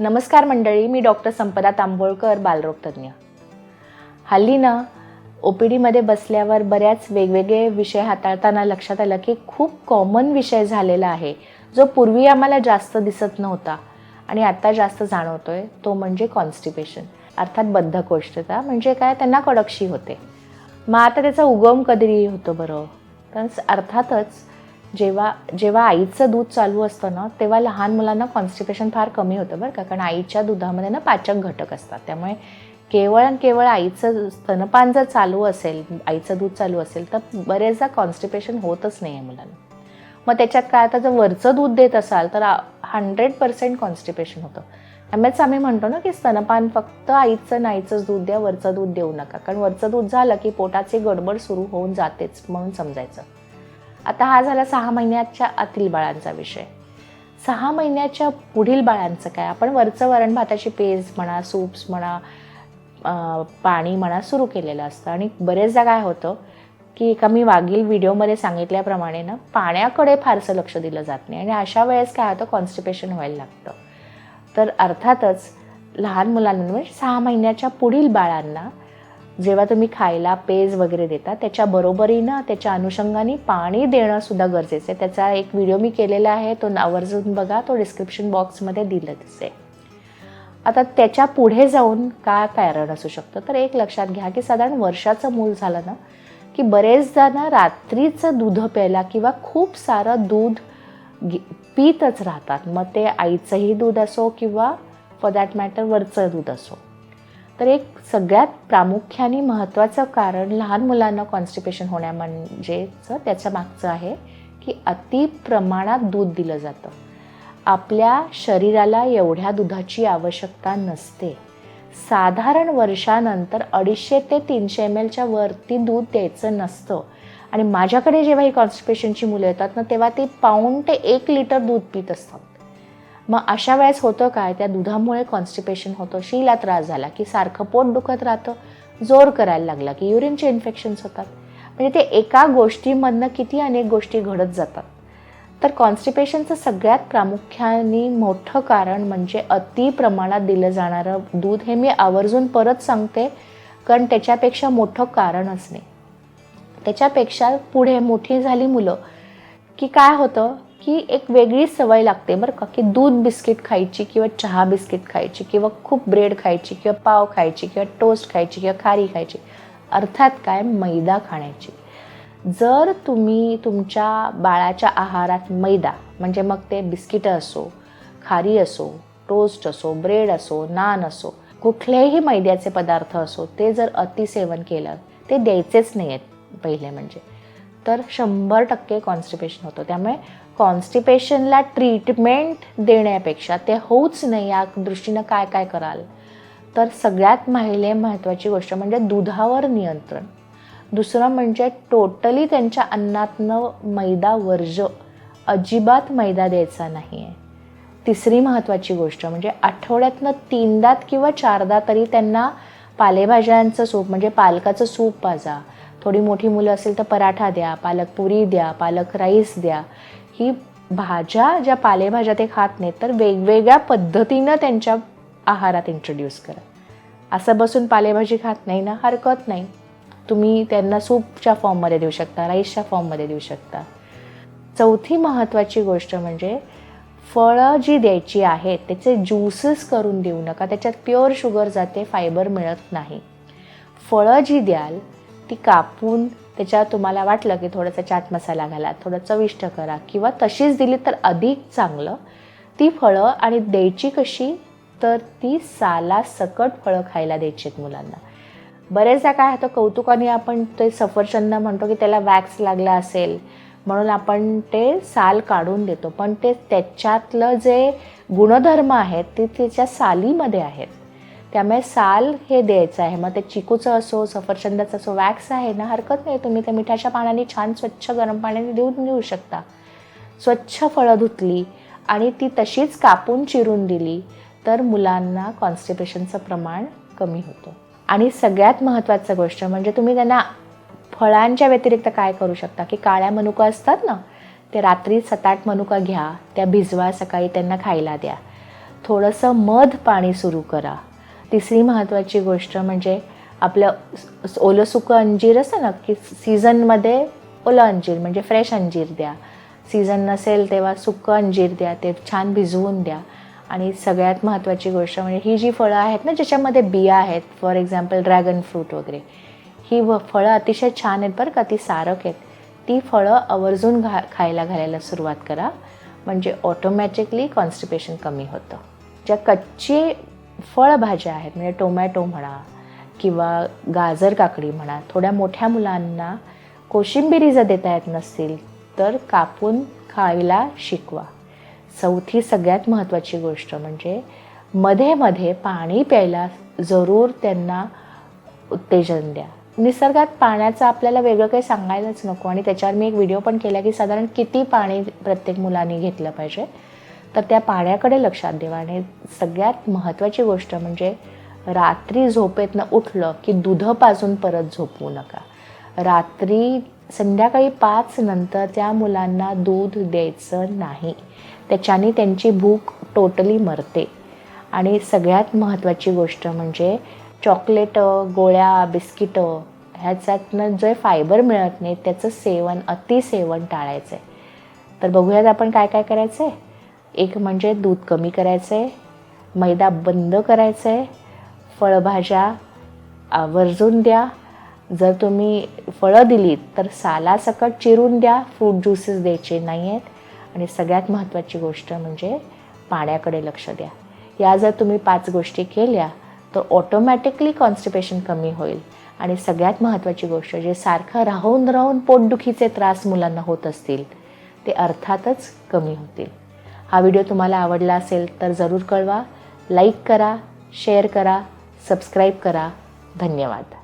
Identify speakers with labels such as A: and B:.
A: नमस्कार मंडळी मी डॉक्टर संपदा तांबोळकर बालरोग तज्ज्ञ. हल्ली ना ओ पी डीमध्ये बसल्यावर बऱ्याच वेगवेगळे विषय हाताळताना लक्षात आलं की खूप कॉमन विषय झालेला आहे जो पूर्वी आम्हाला जास्त दिसत नव्हता आणि आत्ता जास्त जाणवतो आहे तो म्हणजे कॉन्स्टिपेशन अर्थात बद्धकोष्ठता म्हणजे काय? त्यांना कडकशी होते. मग आता त्याचा उगम कधी होतो बरं. तर अर्थातच जेव्हा जेव्हा आईचं दूध चालू असतं ना तेव्हा लहान मुलांना कॉन्स्टिपेशन फार कमी होतं बरं का. कारण आईच्या दुधामध्ये ना पाचक घटक असतात. त्यामुळे केवळ आणि केवळ आईचं स्तनपान जर चालू असेल आईचं दूध चालू असेल तर बरेचदा कॉन्स्टिपेशन होतच नाही आहे मुलांना. मग त्याच्यात काय आता जर वरचं दूध देत असाल तर हंड्रेड पर्सेंट कॉन्स्टिपेशन होतं. त्यामुळेच आम्ही म्हणतो ना की स्तनपान फक्त आईचं नाईचंच दूध द्या वरचं दूध देऊ नका. कारण वरचं दूध झालं की पोटाची गडबड सुरू होऊन जातेच म्हणून समजायचं. आता हा झाला सहा महिन्याच्या आतील बाळांचा विषय. सहा महिन्याच्या पुढील बाळांचं काय? आपण वरचं वरण भाताची पेज म्हणा सूप्स म्हणा पाणी म्हणा सुरू केलेलं असतं. आणि बरेचदा काय होतं की एका मी मागील व्हिडिओमध्ये सांगितल्याप्रमाणे ना पाण्याकडे फारसं लक्ष दिलं जात नाही. आणि अशा वेळेस काय होतं कॉन्स्टिपेशन व्हायला लागतं. तर अर्थातच लहान मुलांमध्ये सहा महिन्याच्या पुढील बाळांना जेव्हा तुम्ही खायला पेज वगैरे देता त्याच्या बरोबरीनं त्याच्या अनुषंगाने पाणी देणं सुद्धा गरजेचं आहे. त्याचा एक व्हिडिओ मी केलेला आहे तो आवर्जून बघा तो डिस्क्रिप्शन बॉक्समध्ये दिलं दिसे आता त्याच्या पुढे जाऊन काय कारण असू शकतं? तर एक लक्षात घ्या की साधारण वर्षाचं मूल झालं ना की बरेचदा ना रात्रीचं दूध प्यायला किंवा खूप सारं दूध पितच राहतात. मग ते आईचंही दूध असो किंवा फॉर दॅट मॅटर वरचं दूध असो. तर एक सगळ्यात प्रामुख्याने महत्त्वाचं कारण लहान मुलांना कॉन्स्टिपेशन होण्या म्हणजेचं त्याच्या मागचं आहे की अति प्रमाणात दूध दिलं जातं. आपल्या शरीराला एवढ्या दुधाची आवश्यकता नसते. साधारण वर्षानंतर अडीचशे ते तीनशे एम एलच्या वरती दूध द्यायचं नसतं. आणि माझ्याकडे जेव्हा ही कॉन्स्टिपेशनची मुलं येतात ना तेव्हा ते पाऊण ते एक लिटर दूध पित असतात. मग अशा वेळेस होतं काय? त्या दुधामुळे कॉन्स्टिपेशन होतं. शीला त्रास झाला की सारखं पोट दुखत राहतं. जोर करायला लागला की युरिनचे इन्फेक्शन्स होतात. म्हणजे ते एका गोष्टीमधनं किती अनेक गोष्टी घडत जातात. तर कॉन्स्टिपेशनचं सगळ्यात प्रामुख्याने मोठं कारण म्हणजे अति प्रमाणात दिलं जाणारं दूध हे मी आवर्जून परत सांगते कारण त्याच्यापेक्षा मोठं कारणच नाही. त्याच्यापेक्षा पुढे मोठी झाली मुलं की काय होतं? की एक वेगळी सवय लागते बरं का की दूध बिस्किट खायची किंवा चहा बिस्किट खायची किंवा खूप ब्रेड खायची किंवा पाव खायची किंवा टोस्ट खायची किंवा खारी खायची. अर्थात काय? मैदा खाण्याची. जर तुम्ही तुमच्या बाळाच्या आहारात मैदा म्हणजे मग ते बिस्किटं असो खारी असो टोस्ट असो ब्रेड असो नान असो कुठलेही मैद्याचे पदार्थ असो ते जर अतिसेवन केलं ते द्यायचेच नाही आहेत पहिले म्हणजे. तर शंभर टक्के कॉन्स्टिपेशन होतं. त्यामुळे कॉन्स्टिपेशनला ट्रीटमेंट देण्यापेक्षा ते होऊच नाही या दृष्टीनं काय काय कराल. तर सगळ्यात माहिले महत्त्वाची गोष्ट म्हणजे दुधावर नियंत्रण. दुसरं म्हणजे टोटली त्यांच्या अन्नातनं मैदा वर्ज. अजिबात मैदा द्यायचा नाही आहे तिसरी महत्त्वाची गोष्ट म्हणजे आठवड्यातनं तीनदात किंवा चारदा तरी त्यांना पालेभाज्यांचं सूप म्हणजे पालकाचं सूप पाजा. थोडी मोठी मुलं असेल तर पराठा द्या पालक पुरी द्या पालक राईस द्या. ही भाज्या ज्या पालेभाज्या ते खात नाहीत तर वेगवेगळ्या पद्धतीनं त्यांच्या आहारात इंट्रोड्यूस करा. असं बसून पालेभाजी खात नाही ना हरकत नाही. तुम्ही त्यांना सूपच्या फॉर्ममध्ये देऊ शकता राईसच्या फॉर्ममध्ये देऊ शकता. चौथी महत्त्वाची गोष्ट म्हणजे फळं जी द्यायची आहेत त्याचे ज्यूसेस करून देऊ नका त्याच्यात प्युअर शुगर जाते फायबर मिळत नाही. फळं जी द्याल ती कापून त्याच्यात तुम्हाला वाटलं की थोडासा चाट मसाला घाला थोडं चविष्ट करा किंवा तशीच दिली तर अधिक चांगलं. ती फळं आणि द्यायची कशी तर ती साला सकट फळं खायला द्यायची आहेत मुलांना. बरेचदा काय होतं कौतुकाने आपण ते सफरचंद म्हणतो की त्याला वॅक्स लागला असेल म्हणून आपण ते साल काढून देतो. पण ते त्याच्यातलं जे गुणधर्म आहेत ते त्याच्या सालीमध्ये आहेत. त्यामुळे साल हे द्यायचं आहे. मग ते चिकूचं असो सफरचंदाचं असो वॅक्स आहे ना हरकत नाही. तुम्ही त्या मिठाच्या पाण्याने छान स्वच्छ गरम पाण्याने देऊन देऊ शकता. स्वच्छ फळं धुतली आणि ती तशीच कापून चिरून दिली तर मुलांना कॉन्स्टिपेशनचं प्रमाण कमी होतं. आणि सगळ्यात महत्त्वाचं गोष्ट म्हणजे तुम्ही त्यांना फळांच्या व्यतिरिक्त काय करू शकता? की काळ्या मनुका असतात ना ते रात्री सात आठ मनुका घ्या त्या भिजवा सकाळी त्यांना खायला द्या. थोडंसं मध पाणी सुरू करा. तिसरी महत्त्वाची गोष्ट म्हणजे आपलं ओलं सुकं अंजीर असं ना की सीझनमध्ये ओलं अंजीर म्हणजे फ्रेश अंजीर द्या. सीझन नसेल तेव्हा सुकं अंजीर द्या ते छान भिजवून द्या. आणि सगळ्यात महत्त्वाची गोष्ट म्हणजे ही जी फळं आहेत ना ज्याच्यामध्ये बिया आहेत फॉर एक्झाम्पल ड्रॅगन फ्रूट वगैरे ही व फळं अतिशय छान आहेत बरं का ती सारक आहेत. ती फळं आवर्जून घा खायला घालायला सुरुवात करा म्हणजे ऑटोमॅटिकली कॉन्स्टिपेशन कमी होतं. ज्या कच्ची फळभाज्या आहेत म्हणजे टोमॅटो म्हणा किंवा गाजर काकडी म्हणा थोड्या मोठ्या मुलांना कोशिंबिरी जर देता येत नसतील तर कापून खायला शिकवा. चौथी सगळ्यात महत्त्वाची गोष्ट म्हणजे मध्ये मध्ये पाणी प्यायला जरूर त्यांना उत्तेजन द्या. निसर्गात पाण्याचं आपल्याला वेगळं काही सांगायलाच नको आणि त्याच्यावर मी एक व्हिडिओ पण केला की साधारण किती पाणी प्रत्येक मुलांनी घेतलं पाहिजे. तर त्या पाण्याकडे लक्षात देवा आणि सगळ्यात महत्त्वाची गोष्ट म्हणजे रात्री झोपेतनं उठलं की दूध पाजून परत झोपवू नका. रात्री संध्याकाळी पाच नंतर त्या मुलांना दूध द्यायचं नाही. त्याच्याने त्यांची भूक टोटली मरते. आणि सगळ्यात महत्त्वाची गोष्ट म्हणजे चॉकलेटं गोळ्या बिस्किटं ह्याच्यातनं जे फायबर मिळत नाही त्याचं सेवन अतिसेवन टाळायचं आहे तर बघूयात आपण काय काय करायचं आहे एक म्हणजे दूध कमी करायचं आहे मैदा बंद करायचं आहे फळभाज्या आवर्जून द्या. जर तुम्ही फळं दिलीत तर सालासकट चिरून द्या फ्रूट ज्युसेस द्यायचे नाही आहेत आणि सगळ्यात महत्त्वाची गोष्ट म्हणजे पाण्याकडे लक्ष द्या. या जर तुम्ही पाच गोष्टी केल्या तर ऑटोमॅटिकली कॉन्स्टिपेशन कमी होईल. आणि सगळ्यात महत्त्वाची गोष्ट जे सारखं राहून राहून पोटदुखीचे त्रास मुलांना होत असतील ते अर्थातच कमी होतील. हा व्हिडिओ तुम्हाला आवडला असेल तर जरूर कळवा लाईक करा शेअर करा सबस्क्राईब करा. धन्यवाद.